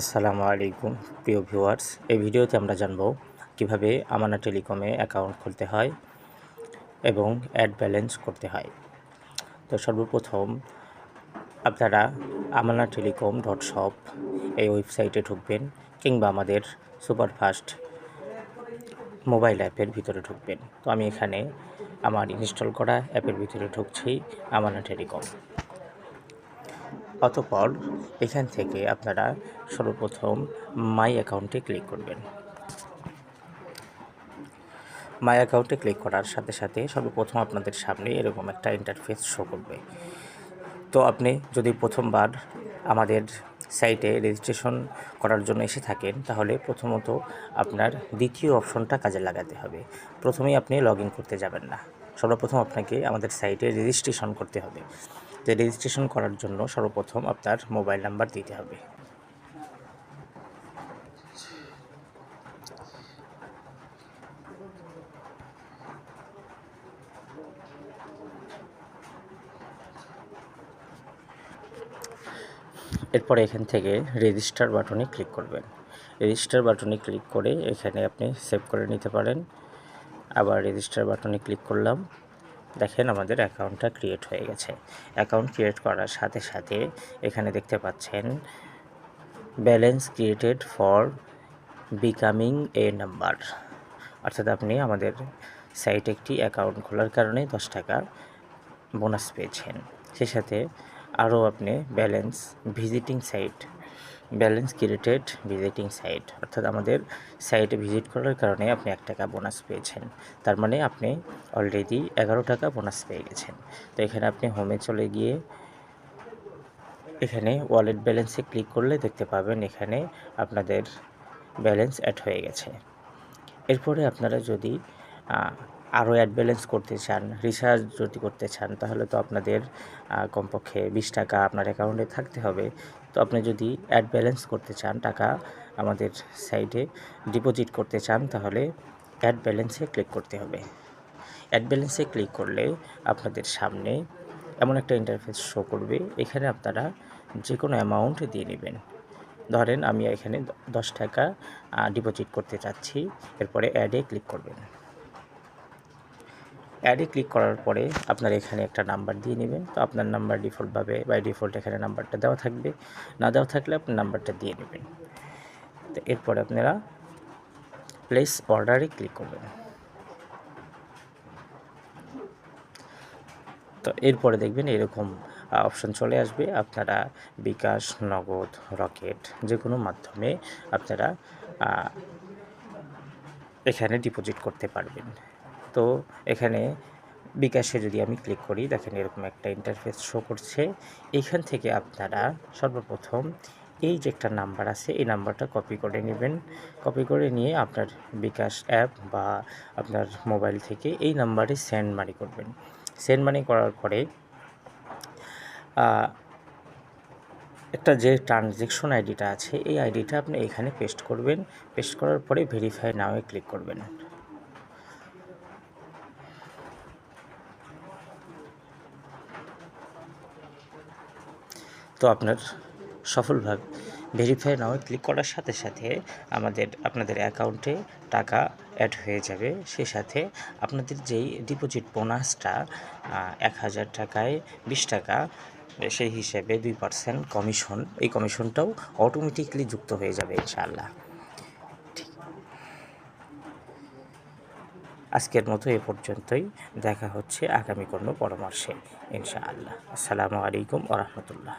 আসসালামু আলাইকুম, প্রিয় ভিউয়ার্স। এই ভিডিওতে আমরা জানব কীভাবে আমানা টেলিকমে অ্যাকাউন্ট খুলতে হয় এবং অ্যাড ব্যালেন্স করতে হয়। তো সর্বপ্রথম, আপনারা আমানা টেলিকম ডট শপ এই ওয়েবসাইটে ঢুকবেন কিংবা আমাদের সুপারফাস্ট মোবাইল অ্যাপের ভিতরে ঢুকবেন। তো আমি এখানে আমার ইনস্টল করা অ্যাপের ভিতরে ঢুকছি আমানা টেলিকম অতপর এখান থেকে আপনারা সর্বপ্রথম মাই অ্যাকাউন্টে ক্লিক করবেন। মাই অ্যাকাউন্টে ক্লিক করার সাথে সাথে সর্বপ্রথম আপনাদের সামনে এরকম একটা ইন্টারফেস শো করবে। তো আপনি যদি প্রথমবার আমাদের সাইটে রেজিস্ট্রেশন করার জন্য এসে থাকেন, তাহলে প্রথমত আপনার দ্বিতীয় অপশনটা কাজে লাগাতে হবে। প্রথমেই আপনি লগ করতে যাবেন না। সর্বপ্রথম আপনাকে আমাদের সাইটে রেজিস্ট্রেশন করতে হবে। তো রেজিস্ট্রেশন করার জন্য সর্বপ্রথম আপনার মোবাইল নাম্বার দিতে হবে। এরপরে এখান থেকে রেজিস্টার বাটনে ক্লিক করবেন। রেজিস্টার বাটনে ক্লিক করে এখানে আপনি সেভ করে নিতে পারেন। আবার রেজিস্টার বাটনে ক্লিক করলাম। দেখেন আমাদের অ্যাকাউন্টটা ক্রিয়েট হয়ে গেছে। অ্যাকাউন্ট ক্রিয়েট করার সাথে সাথে এখানে দেখতে পাচ্ছেন, balance created for becoming a number. অর্থাৎ আপনি আমাদের সাইটে একটি অ্যাকাউন্ট খোলার কারণে দশ টাকা বোনাস পেয়েছেন। সে সাথে আরও আপনি balance visiting site balance created visiting site অর্থাৎ আমাদের সাইটে ভিজিট করার কারণে আপনি এক টাকা বোনাস পেয়েছেন। তার মানে আপনি অলরেডি এগারো টাকা বোনাস পেয়ে গেছেন। তো এখানে আপনি হোমে চলে গিয়ে এখানে ওয়ালেট ব্যালেন্সে ক্লিক করলে দেখতে পাবেন এখানে আপনাদের ব্যালেন্স অ্যাড হয়ে গেছে। এরপরে আপনারা যদি আরও অ্যাড ব্যালেন্স করতে চান রিচার্জ যদি করতে চান, তাহলে তো আপনাদের কমপক্ষে বিশ টাকা আপনার অ্যাকাউন্টে থাকতে হবে। তো আপনি যদি অ্যাড ব্যালেন্স করতে চান, টাকা আমাদের সাইডে ডিপোজিট করতে চান, তাহলে অ্যাড ব্যালেন্সে ক্লিক করতে হবে। অ্যাড ব্যালেন্সে ক্লিক করলে আপনাদের সামনে এমন একটা ইন্টারফেস শো করবে। এখানে আপনারা যে কোনো অ্যামাউন্ট দিয়ে নেবেন। ধরেন আমি এখানে দশ টাকা ডিপোজিট করতে চাচ্ছি, এরপরে অ্যাডে ক্লিক করবেন। অ্যাডে ক্লিক করার পরে আপনার এখানে একটা নাম্বার দিয়ে নেবেন। তো আপনার নাম্বার ডিফল্টভাবে বাই ডিফল্ট এখানে নাম্বারটা দেওয়া থাকবে। না দেওয়া থাকলে আপনার নাম্বারটা দিয়ে নেবেন। তো এরপরে আপনারা প্লেস অর্ডারে ক্লিক করবেন। তো এরপরে দেখবেন এরকম অপশন চলে আসবে। আপনারা বিকাশ, নগদ, রকেট যে কোনো মাধ্যমে আপনারা এখানে ডিপোজিট করতে পারবেন। তো এখানে বিকাশে যদি আমি ক্লিক করি, দেখেন এরকম একটা ইন্টারফেস শো করছে। এইখান থেকে আপনারা সর্বপ্রথম এই যে একটা নাম্বার আছে, এই নাম্বারটা কপি করে নেবেন। কপি করে নিয়ে আপনার বিকাশ অ্যাপ বা আপনার মোবাইল থেকে এই নাম্বারে সেন্ড মানি করবেন। সেন্ড মানি করার পরে একটা যে ট্রানজেকশন আইডিটা আছে, এই আইডিটা আপনি এখানে পেস্ট করবেন। পেস্ট করার পরে ভেরিফাই নাওয়ে ক্লিক করবেন। তো আপনার সফলভাবে ভেরিফাই নাও ক্লিক করার সাথে সাথে আমাদের, আপনাদের অ্যাকাউন্টে টাকা অ্যাড হয়ে যাবে। সেই সাথে আপনাদের যেই ডিপোজিট বোনাসটা এক হাজার টাকায় বিশ টাকা, সেই হিসেবে দুই পার্সেন্ট কমিশন এই কমিশনটাও অটোমেটিকলি যুক্ত হয়ে যাবে ইনশাআল্লাহ। আজকের মতো এ পর্যন্তই। দেখা হচ্ছে আগামী কোনো পরামর্শে ইনশাআল্লাহ। আসসালামু আলাইকুম ওরহমতুল্লাহ